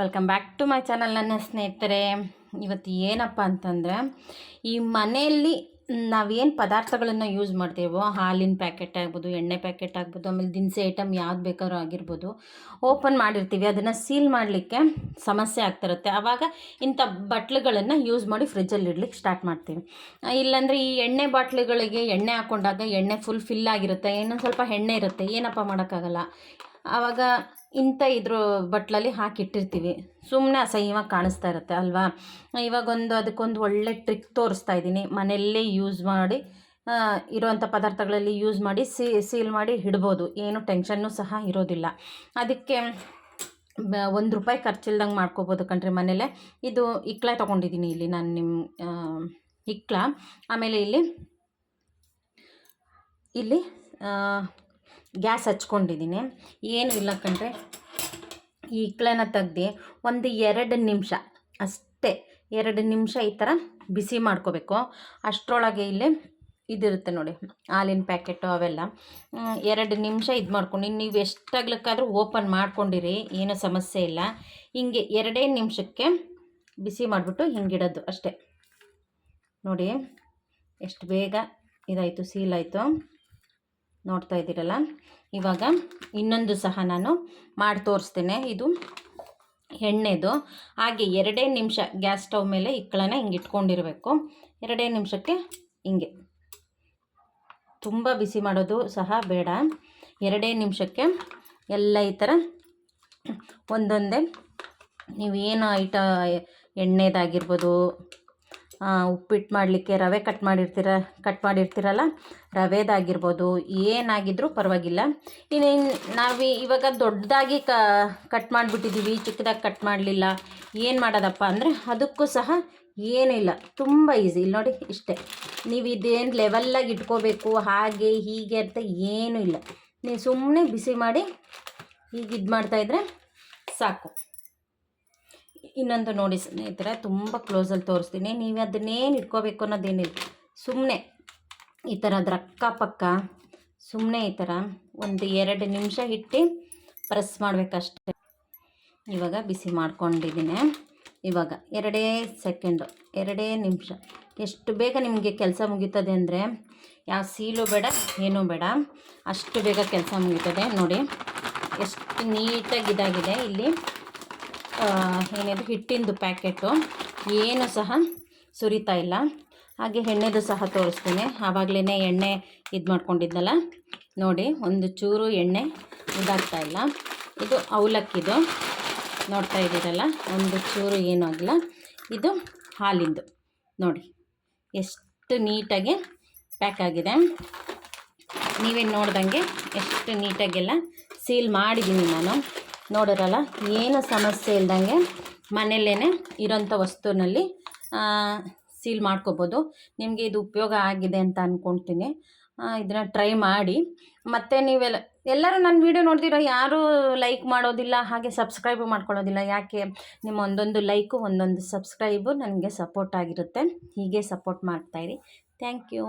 Welcome back to my channel ನನ್ನ ಸ್ನೇಹಿತರೆ. ಇವತ್ತು ಏನಪ್ಪ ಅಂತಂದರೆ, ಈ ಮನೆಯಲ್ಲಿ ನಾವೇನು ಪದಾರ್ಥಗಳನ್ನು ಯೂಸ್ ಮಾಡ್ತೀವೋ, ಹಾಲಿನ ಪ್ಯಾಕೆಟ್ ಆಗ್ಬೋದು, ಎಣ್ಣೆ ಪ್ಯಾಕೆಟ್ ಆಗ್ಬೋದು, ಆಮೇಲೆ ದಿನಸಿ ಐಟಮ್ ಯಾವ್ದು ಬೇಕಾದ್ರೂ ಆಗಿರ್ಬೋದು ಓಪನ್ ಮಾಡಿರ್ತೀವಿ. ಅದನ್ನು ಸೀಲ್ ಮಾಡಲಿಕ್ಕೆ ಸಮಸ್ಯೆ ಆಗ್ತಿರುತ್ತೆ ಆವಾಗ ಇಂಥ ಬಟ್ಲುಗಳನ್ನು ಯೂಸ್ ಮಾಡಿ ಫ್ರಿಜ್ಜಲ್ಲಿ ಇಡ್ಲಿಕ್ಕೆ ಸ್ಟಾರ್ಟ್ ಮಾಡ್ತೀವಿ. ಇಲ್ಲಾಂದರೆ ಈ ಎಣ್ಣೆ ಬಾಟ್ಲುಗಳಿಗೆ ಎಣ್ಣೆ ಹಾಕ್ಕೊಂಡಾಗ ಎಣ್ಣೆ ಫುಲ್ ಫಿಲ್ ಆಗಿರುತ್ತೆ. ಇನ್ನೊಂದು ಸ್ವಲ್ಪ ಎಣ್ಣೆ ಇರುತ್ತೆ. ಏನಪ್ಪ ಮಾಡೋಕ್ಕಾಗಲ್ಲ. ಆವಾಗ ಇಂಥ ಇದ್ರ ಬಟ್ಲಲ್ಲಿ ಹಾಕಿಟ್ಟಿರ್ತೀವಿ. ಸುಮ್ಮನೆ ಅಸಹ್ಯವಾಗಿ ಕಾಣಿಸ್ತಾ ಇರುತ್ತೆ ಅಲ್ವಾ? ಇವಾಗೊಂದು ಅದಕ್ಕೊಂದು ಒಳ್ಳೆ ಟ್ರಿಕ್ ತೋರಿಸ್ತಾ ಇದ್ದೀನಿ. ಮನೆಯಲ್ಲೇ ಯೂಸ್ ಮಾಡಿ ಇರೋವಂಥ ಪದಾರ್ಥಗಳಲ್ಲಿ ಯೂಸ್ ಮಾಡಿ ಸೀಲ್ ಮಾಡಿ ಇಡ್ಬೋದು. ಏನು ಟೆನ್ಷನ್ನು ಸಹ ಇರೋದಿಲ್ಲ. ಅದಕ್ಕೆ ಒಂದು ರೂಪಾಯಿ ಖರ್ಚಿಲ್ದಂಗೆ ಮಾಡ್ಕೋಬೋದು ಕಣ್ರಿ ಮನೇಲೆ ಇದು ಇಕ್ಲ ತೊಗೊಂಡಿದ್ದೀನಿ ಇಲ್ಲಿ ನಾನು ನಿಮ್ಮ ಇಕ್ಲ ಆಮೇಲೆ ಇಲ್ಲಿ ಇಲ್ಲಿ ಗ್ಯಾಸ್ ಹಚ್ಕೊಂಡಿದ್ದೀನಿ. ಏನು ಇಲ್ಲ ಕಣ್ರೆ. ಈ ಇಕ್ಳನ್ನ ತೆಗ್ದು ಒಂದು ಎರಡು ನಿಮಿಷ, ಅಷ್ಟೇ ಎರಡು ನಿಮಿಷ ಈ ಥರ ಬಿಸಿ ಮಾಡ್ಕೋಬೇಕು. ಅಷ್ಟರೊಳಗೆ ಇಲ್ಲಿ ಇದಿರುತ್ತೆ ನೋಡಿ, ಹಾಲಿನ ಪ್ಯಾಕೆಟು ಅವೆಲ್ಲ. ಎರಡು ನಿಮಿಷ ಇದು ಮಾಡ್ಕೊಂಡು, ಇನ್ನು ನೀವು ಎಷ್ಟಾಗ್ಲಿಕ್ಕಾದರೂ ಓಪನ್ ಮಾಡ್ಕೊಂಡಿರಿ, ಏನೂ ಸಮಸ್ಯೆ ಇಲ್ಲ. ಹಿಂಗೆ ಎರಡೇ ನಿಮಿಷಕ್ಕೆ ಬಿಸಿ ಮಾಡಿಬಿಟ್ಟು ಹಿಂಗಿಡೋದು ಅಷ್ಟೇ. ನೋಡಿ, ಎಷ್ಟು ಬೇಗ ಇದಾಯಿತು ಸೀಲಾಯಿತು ನೋಡ್ತಾ ಇದ್ದೀರಲ್ಲ? ಇವಾಗ ಇನ್ನೊಂದು ಸಹ ನಾನು ಮಾಡಿ ತೋರಿಸ್ತೇನೆ. ಇದು ಎಣ್ಣೆದು. ಹಾಗೆ ಎರಡೇ ನಿಮಿಷ ಗ್ಯಾಸ್ ಸ್ಟವ್ ಮೇಲೆ ಇಕ್ಕಳನ್ನ ಹಿಂಗೆ ಇಟ್ಕೊಂಡಿರಬೇಕು. ಎರಡೇ ನಿಮಿಷಕ್ಕೆ ಹಿಂಗೆ. ತುಂಬ ಬಿಸಿ ಮಾಡೋದು ಸಹ ಬೇಡ. ಎರಡೇ ನಿಮಿಷಕ್ಕೆ ಎಲ್ಲ ಈ ಥರ ಒಂದೊಂದೇ. ಏನು ಐಟ ಎಣ್ಣೆದಾಗಿರ್ಬೋದು ಉಪ್ಪಿಟ್ಟು ಮಾಡಲಿಕ್ಕೆ ರವೆ ಕಟ್ ಮಾಡಿರ್ತೀರ ಕಟ್ ಮಾಡಿರ್ತೀರಲ್ಲ, ರವೆದಾಗಿರ್ಬೋದು, ಏನಾಗಿದ್ರೂ ಪರವಾಗಿಲ್ಲ. ಇನ್ನೇನು ನಾವು ಇವಾಗ ದೊಡ್ಡದಾಗಿ ಕಟ್ ಮಾಡಿಬಿಟ್ಟಿದ್ದೀವಿ ಚಿಕ್ಕದಾಗಿ ಕಟ್ ಮಾಡಲಿಲ್ಲ, ಏನು ಮಾಡೋದಪ್ಪ ಅಂದರೆ ಅದಕ್ಕೂ ಸಹ ಏನಿಲ್ಲ. ತುಂಬ ಈಸಿ ಇಲ್ಲಿ ನೋಡಿ, ಇಷ್ಟೇ. ನೀವು ಇದೇನು ಲೆವೆಲ್ಲಾಗಿ ಇಟ್ಕೋಬೇಕು, ಹಾಗೆ ಹೀಗೆ ಅಂತ ಏನೂ ಇಲ್ಲ. ನೀವು ಸುಮ್ಮನೆ ಬಿಸಿ ಮಾಡಿ ಈಗ ಇದು ಮಾಡ್ತಾಯಿದ್ರೆ ಸಾಕು. ಇನ್ನೊಂದು ನೋಡಿ ಸ್ನೇಹಿತರೆ, ತುಂಬ ಕ್ಲೋಸಲ್ಲಿ ತೋರಿಸ್ತೀನಿ. ನೀವು ಅದನ್ನೇನು ಇಟ್ಕೋಬೇಕು ಅನ್ನೋದೇನಿಲ್ಲ. ಸುಮ್ಮನೆ ಈ ಥರ ಅದ್ರ ಅಕ್ಕಪಕ್ಕ ಸುಮ್ಮನೆ ಈ ಥರ ಒಂದು ಎರಡು ನಿಮಿಷ ಇಟ್ಟು ಪ್ರೆಸ್ ಮಾಡಬೇಕಷ್ಟೆ. ಇವಾಗ ಬಿಸಿ ಮಾಡ್ಕೊಂಡಿದ್ದೀನಿ. ಇವಾಗ ಎರಡೇ ಸೆಕೆಂಡು ಎರಡೇ ನಿಮಿಷ. ಎಷ್ಟು ಬೇಗ ನಿಮಗೆ ಕೆಲಸ ಮುಗೀತದೆ ಅಂದರೆ ಯಾವ ಸೀಲು ಬೇಡ, ಏನೂ ಬೇಡ. ಅಷ್ಟು ಬೇಗ ಕೆಲಸ ಮುಗೀತದೆ. ನೋಡಿ, ಎಷ್ಟು ನೀಟಾಗಿ ಇದಾಗಿದೆ ಇಲ್ಲಿ. ಏನಿದೆ, ಹಿಟ್ಟಿಂದು ಪ್ಯಾಕೆಟು. ಏನು ಸಹ ಸುರಿತಾ ಇಲ್ಲ. ಹಾಗೆ ಎಣ್ಣೆದು ಸಹ ತೋರಿಸ್ತೀನಿ. ಆವಾಗಲೇ ಎಣ್ಣೆ ಇದು ಮಾಡ್ಕೊಂಡಿದ್ದಲ್ಲ ನೋಡಿ, ಒಂದು ಚೂರು ಎಣ್ಣೆ ಇದಾಗ್ತಾ ಇಲ್ಲ. ಇದು ಅವಲಕ್ಕಿದು. ನೋಡ್ತಾ ಇದ್ದೀರಲ್ಲ? ಒಂದು ಚೂರು ಏನೂ ಆಗಿಲ್ಲ ಇದು ಹಾಲಿಂದು. ನೋಡಿ, ಎಷ್ಟು ನೀಟಾಗಿ ಪ್ಯಾಕ್ ಆಗಿದೆ. ನೀವೇನು ನೋಡ್ದಂಗೆ ಎಷ್ಟು ನೀಟಾಗೆಲ್ಲ ಸೀಲ್ ಮಾಡಿದ್ದೀನಿ ನಾನು. ನೋಡಿರಲ್ಲ, ಏನು ಸಮಸ್ಯೆ ಇಲ್ದಂಗೆ ಮನೆಯಲ್ಲೇ ಇರೋಂಥ ವಸ್ತುವಿನಲ್ಲಿ ಸೀಲ್ ಮಾಡ್ಕೋಬೋದು. ನಿಮಗೆ ಇದು ಉಪಯೋಗ ಆಗಿದೆ ಅಂತ ಅಂದ್ಕೊಳ್ತೀನಿ ಇದನ್ನು ಟ್ರೈ ಮಾಡಿ. ಮತ್ತು ನೀವೆಲ್ಲ, ಎಲ್ಲರೂ ನನ್ನ ವೀಡಿಯೋ ನೋಡ್ದಿರೋ ಯಾರೂ ಲೈಕ್ ಮಾಡೋದಿಲ್ಲ, ಹಾಗೆ ಸಬ್ಸ್ಕ್ರೈಬ್ ಮಾಡ್ಕೊಳ್ಳೋದಿಲ್ಲ. ಯಾಕೆ? ನಿಮ್ಮ ಒಂದೊಂದು ಲೈಕು ಒಂದೊಂದು ಸಬ್ಸ್ಕ್ರೈಬು ನನಗೆ ಸಪೋರ್ಟ್ ಆಗಿರುತ್ತೆ. ಹೀಗೆ ಸಪೋರ್ಟ್ ಮಾಡ್ತಾಯಿರಿ ಥ್ಯಾಂಕ್ ಯು